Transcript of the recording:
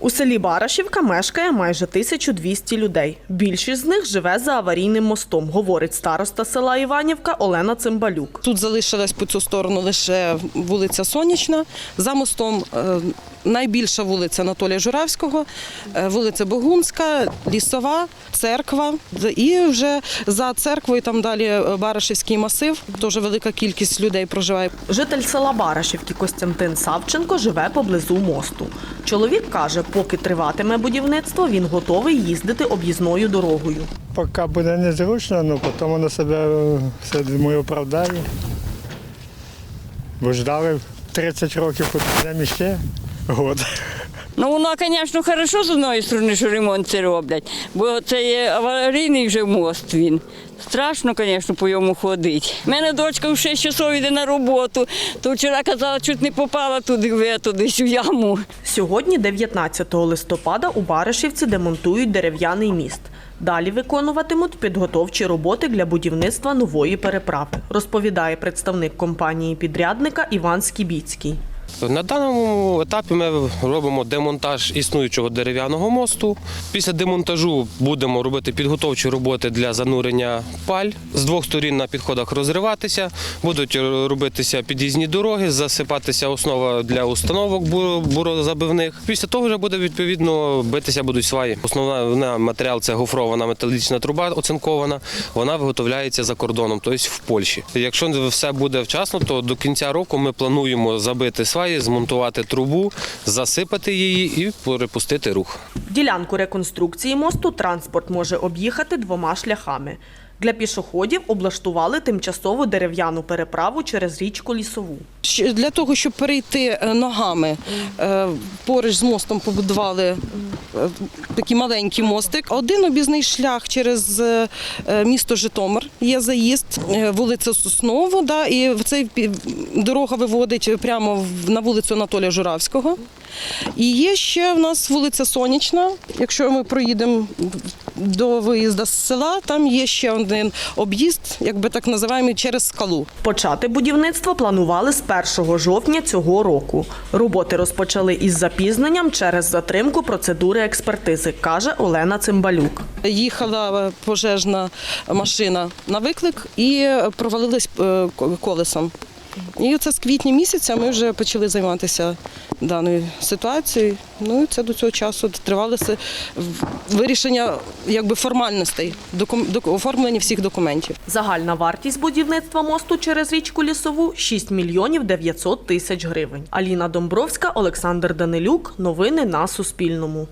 У селі Барашівка мешкає майже 1200 людей. Більшість з них живе за аварійним мостом, говорить староста села Іванівка Олена Цимбалюк. Тут залишилась по цю сторону лише вулиця Сонячна. За мостом е, найбільша вулиця Анатолія Журавського, е, вулиця Богунська, Лісова, церква. І вже за церквою там далі е, Барашівський масив. Теж велика кількість людей проживає. Житель села Барашівки Костянтин Савченко живе поблизу мосту. Чоловік каже, поки триватиме будівництво, він готовий їздити об'їзною дорогою. Поки буде незручно, але потім воно себе е, все думаю оправдає. Бо ждали 30 років, хоч ще год. Ну, воно, звісно, хорошо з одної сторони, що ремонт це роблять, бо це є аварійний вже мост він. Страшно, звісно, по йому ходити. У мене дочка в 6 часов йде на роботу, то вчора казала, чуть не попала туди, в ету, десь у яму. Сьогодні, 19 листопада, у Барашівці демонтують дерев'яний міст. Далі виконуватимуть підготовчі роботи для будівництва нової переправи, розповідає представник компанії підрядника Іван Скібіцький. На даному етапі ми робимо демонтаж існуючого дерев'яного мосту. Після демонтажу будемо робити підготовчі роботи для занурення паль. З двох сторін на підходах розриватися, будуть робитися під'їзні дороги, засипатися основа для установок бурозабивних. Після того вже буде відповідно битися будуть сваї. Основний матеріал це гофрована металічна труба оцинкована. Вона виготовляється за кордоном, тобто в Польщі. Якщо все буде вчасно, то до кінця року ми плануємо забити сваї, змонтувати трубу, засипати її і перепустити рух. Ділянку реконструкції мосту транспорт може об'їхати двома шляхами. Для пішоходів облаштували тимчасову дерев'яну переправу через річку Лісову. Для того, щоб перейти е, ногами, е, поруч з мостом побудували е, такий маленький мостик. Один об'їзний шлях через місто Житомир є заїзд, вулиця Соснову, да, і цей дорога виводить прямо на вулицю Анатолія Журавського. І є ще в нас вулиця Сонячна. Якщо ми проїдемо до виїзду з села, там є ще один об'їзд, якби так називаємо, через скалу. Почати будівництво планували з 1 жовтня цього року. Роботи розпочали із запізненням через затримку процедури експертизи, каже Олена Цимбалюк. Їхала е, пожежна машина на виклик і провалилась е, колесом. І це з квітня місяця ми вже почали займатися даною ситуацією. Ну і це до цього часу тривалося вирішення якби формальностей, оформлення всіх документів. Загальна вартість будівництва мосту через річку Лісову 6 мільйонів 900 тисяч гривень. Аліна Домбровська, Олександр Данилюк. Новини на Суспільному.